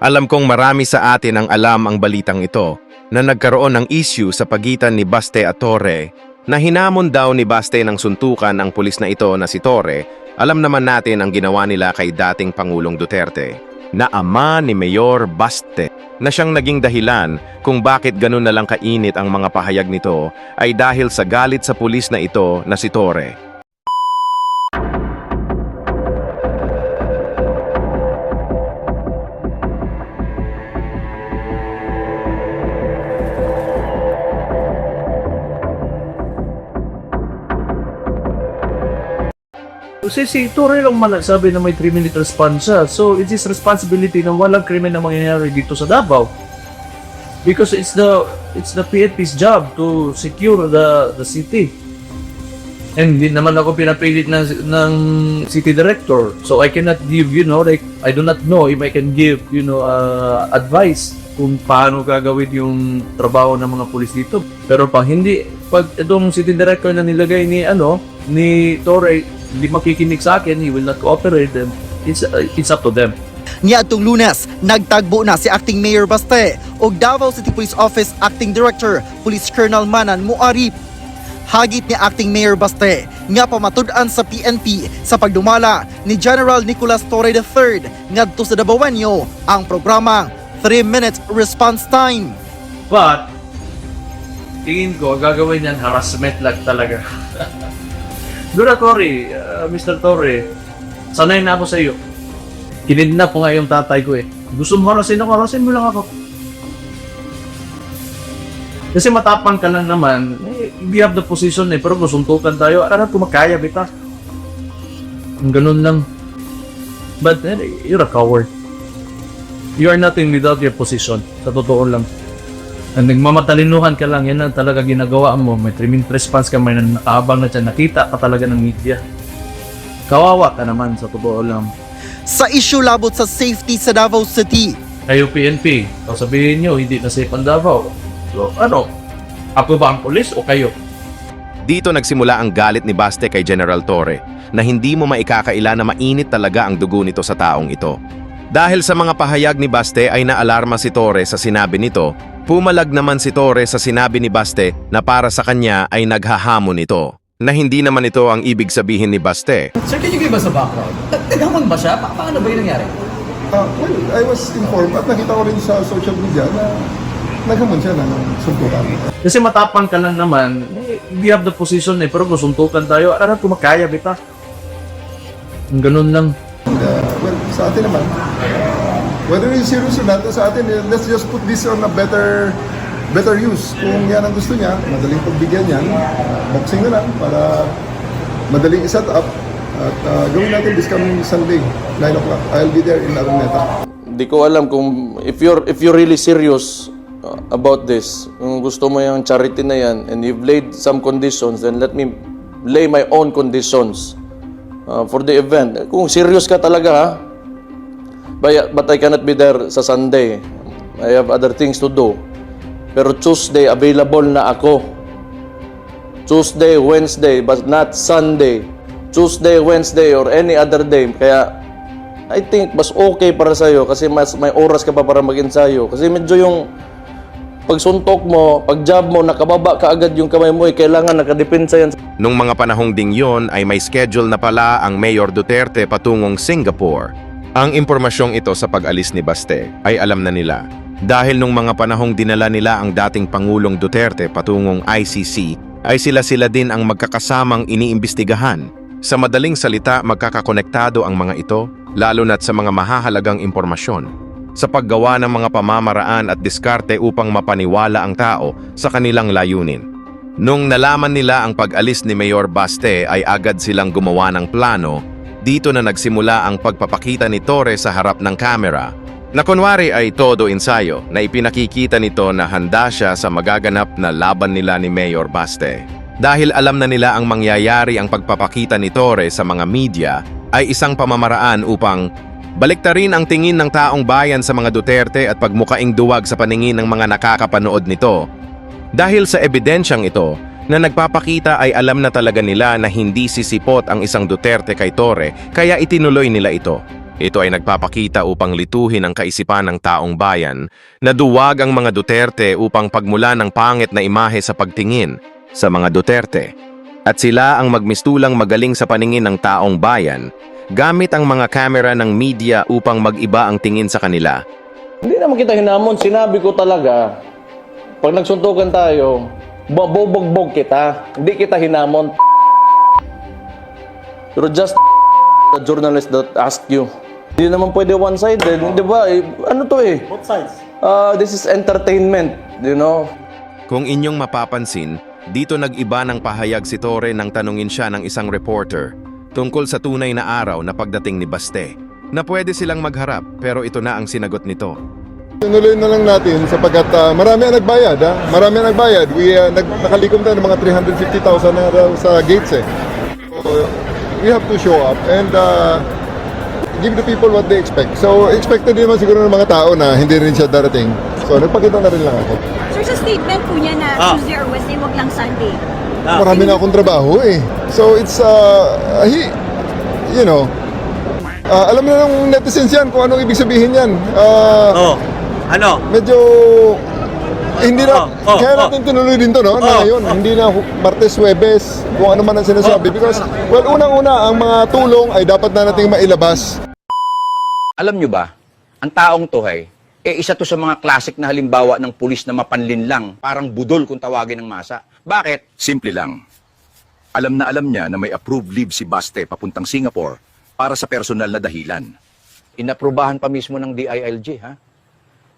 Alam kong marami sa atin ang alam ang balitang ito na nagkaroon ng issue sa pagitan ni Baste at Torre na hinamon daw ni Baste ng suntukan ang pulis na ito na si Torre. Alam naman natin ang ginawa nila kay dating Pangulong Duterte na ama ni Mayor Baste na siyang naging dahilan kung bakit ganun na lang kainit ang mga pahayag nito ay dahil sa galit sa pulis na ito na si Torre. Kasi si Torre lang man nagsabi na may 3 minute response siya. So, it's his responsibility na walang krimen na mangyayari dito sa Davao. Because it's the it's the PNP's job to secure the the city. And hindi naman ako pinapilit ng, ng city director. So I cannot give, you know, like, I do not know if I can give, you know, uh, advice kung paano gagawin yung trabaho ng mga pulis dito. Pero pag hindi, pag itong city director na nilagay ni, ano, ni Torre, hindi makikinig sa akin, he will not cooperate, then it's, uh, it's up to them. Niadtong Lunes, nagtagbo na si Acting Mayor Baste o Davao City Police Office Acting Director Police Colonel Manan Muarip. Hagit ni Acting Mayor Baste nga pamatud-an sa PNP sa pagdumala ni General Nicolas Torre III ngadto sa Dabawenyo ang programang 3 Minutes Response Time. But, tingin ko, gagawin yan harassment lang talaga. Dura Torre, uh, Mr. Torre, sanay na ako sa iyo. Kinidnap ko nga yung tatay ko eh. Gusto mo harasin ako, harasin mo lang ako. Kasi matapang ka lang naman, eh, we have the position eh, pero kung suntukan tayo, alam ko makaya, bita. Ganun lang. But eh, you're a coward. You are nothing without your position. Sa totoo lang. And nagmamatalinuhan ka lang, yan ang talaga ginagawa mo. May 3 minute response ka, may nakahabang na dyan. Nakita ka talaga ng media. Kawawa ka naman, sa totoo lang. Sa issue labot sa safety sa Davao City, Kayo PNP, sasabihin nyo, hindi na safe ang Davao. So, ano? Ako ba ang polis o kayo? Dito nagsimula ang galit ni Baste kay General Torre na hindi mo maikakaila na mainit talaga ang dugo nito sa taong ito. Dahil sa mga pahayag ni Baste ay naalarma si Torre sa sinabi nito, pumalag naman si Torre sa sinabi ni Baste na para sa kanya ay naghahamon ito. Na hindi naman ito ang ibig sabihin ni Baste. Sir, can you give us a background? Naghamon ba siya? Pa- paano ba yung nangyari? Ah, well, I was informed at nakita ko rin sa social media na naghamon siya ng suntukan. Kasi matapang ka lang naman, eh, we have the position eh, pero kung suntukan tayo, alam ko makaya, bita. Ganun lang. And, uh, well, sa atin naman, uh, whether it's serious or not, sa atin, eh, let's just put this on a better better use. Kung yan ang gusto niya, madaling pagbigyan yan, uh, boxing na lang para madaling iset up at uh, gawin natin this coming Sunday, 9 o'clock. I'll be there in Araneta. Di ko alam kung if you're if you're really serious uh, about this, kung gusto mo yung charity na yan and you've laid some conditions, then let me lay my own conditions uh, for the event. Kung serious ka talaga ha, but, but I cannot be there sa Sunday. I have other things to do. Pero Tuesday, available na ako. Tuesday, Wednesday, but not Sunday. Tuesday, Wednesday, or any other day. Kaya, I think mas okay para sa'yo kasi mas may oras ka pa para mag-ensayo. Kasi medyo yung pagsuntok mo, pag job mo, nakababa ka agad yung kamay mo, eh, kailangan nakadepensa yan Nung mga panahong ding yon ay may schedule na pala ang Mayor Duterte patungong Singapore. Ang impormasyong ito sa pag-alis ni Baste ay alam na nila. Dahil nung mga panahong dinala nila ang dating Pangulong Duterte patungong ICC, ay sila-sila din ang magkakasamang iniimbestigahan. Sa madaling salita, magkakakonektado ang mga ito, lalo na't sa mga mahahalagang impormasyon sa paggawa ng mga pamamaraan at diskarte upang mapaniwala ang tao sa kanilang layunin. Nung nalaman nila ang pag-alis ni Mayor Baste ay agad silang gumawa ng plano, dito na nagsimula ang pagpapakita ni Torre sa harap ng kamera na kunwari ay todo ensayo na ipinakikita nito na handa siya sa magaganap na laban nila ni Mayor Baste. Dahil alam na nila ang mangyayari ang pagpapakita ni Torre sa mga media ay isang pamamaraan upang baliktarin ang tingin ng taong bayan sa mga Duterte at pagmukaing duwag sa paningin ng mga nakakapanood nito. Dahil sa ebidensyang ito, na nagpapakita ay alam na talaga nila na hindi sisipot ang isang Duterte kay Torre kaya itinuloy nila ito. Ito ay nagpapakita upang lituhin ang kaisipan ng taong bayan na duwag ang mga Duterte upang pagmula ng pangit na imahe sa pagtingin sa mga Duterte. At sila ang magmistulang magaling sa paningin ng taong bayan gamit ang mga kamera ng media upang mag-iba ang tingin sa kanila. Hindi naman kita hinamon. Sinabi ko talaga, pag nagsuntukan tayo, babobogbog kita. Hindi kita hinamon. You're just the journalist that asked you. Hindi naman pwede one-sided. Di ba? Eh, ano to eh? Both sides. this is entertainment. You know? Kung inyong mapapansin, dito nag-iba ng pahayag si Torre nang tanungin siya ng isang reporter tungkol sa tunay na araw na pagdating ni Baste, na pwede silang magharap pero ito na ang sinagot nito. Tunuloy na lang natin sapagkat ah, marami ang nagbayad. Ha? Marami ang nagbayad. We, ah, nag, nakalikom tayo ng mga 350,000 na raw sa gates eh. So, we have to show up and uh, give the people what they expect. So, expected din naman siguro ng mga tao na hindi rin siya darating. So, nagpakita na rin lang ako. Sir, sa statement po niya na Tuesday or Wednesday, wag lang Sunday. Marami na akong trabaho eh. So, it's, uh, he, you know, ah, alam na ng netizens yan kung anong ibig sabihin yan. Ah, Oh, ano? medyo hindi na Oh, oh, kaya oh. natin tinuloy din to no Oh, na ngayon hindi na Martes Huwebes kung ano man ang sinasabi because well unang-una ang mga tulong ay dapat na nating mailabas Alam nyo ba, ang taong to ay, eh isa to sa mga classic na halimbawa ng pulis na mapanlin lang, parang budol kung tawagin ng masa. Bakit? Simple lang. Alam na alam niya na may approved leave si Baste papuntang Singapore para sa personal na dahilan. Inaprubahan pa mismo ng DILG, ha?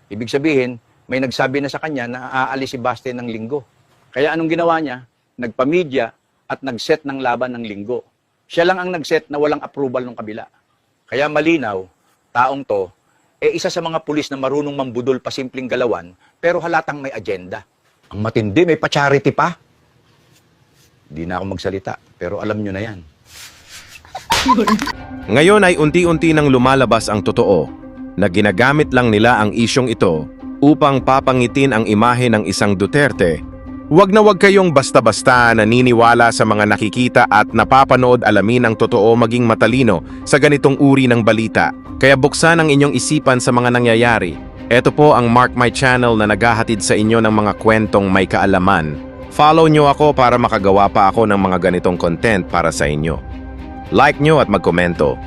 Ibig sabihin, may nagsabi na sa kanya na aalis si Baste ng linggo. Kaya anong ginawa niya? Nagpamedya at nagset ng laban ng linggo. Siya lang ang nagset na walang approval ng kabila. Kaya malinaw, taong to, eh isa sa mga pulis na marunong mambudol pa simpleng galawan, pero halatang may agenda. Ang matindi, may pa-charity pa. Di na ako magsalita, pero alam nyo na yan. Ngayon ay unti-unti nang lumalabas ang totoo na ginagamit lang nila ang isyong ito upang papangitin ang imahe ng isang Duterte. Huwag na huwag kayong basta-basta naniniwala sa mga nakikita at napapanood alamin ang totoo maging matalino sa ganitong uri ng balita. Kaya buksan ang inyong isipan sa mga nangyayari. Ito po ang Mark My Channel na naghahatid sa inyo ng mga kwentong may kaalaman. Follow nyo ako para makagawa pa ako ng mga ganitong content para sa inyo. Like nyo at magkomento.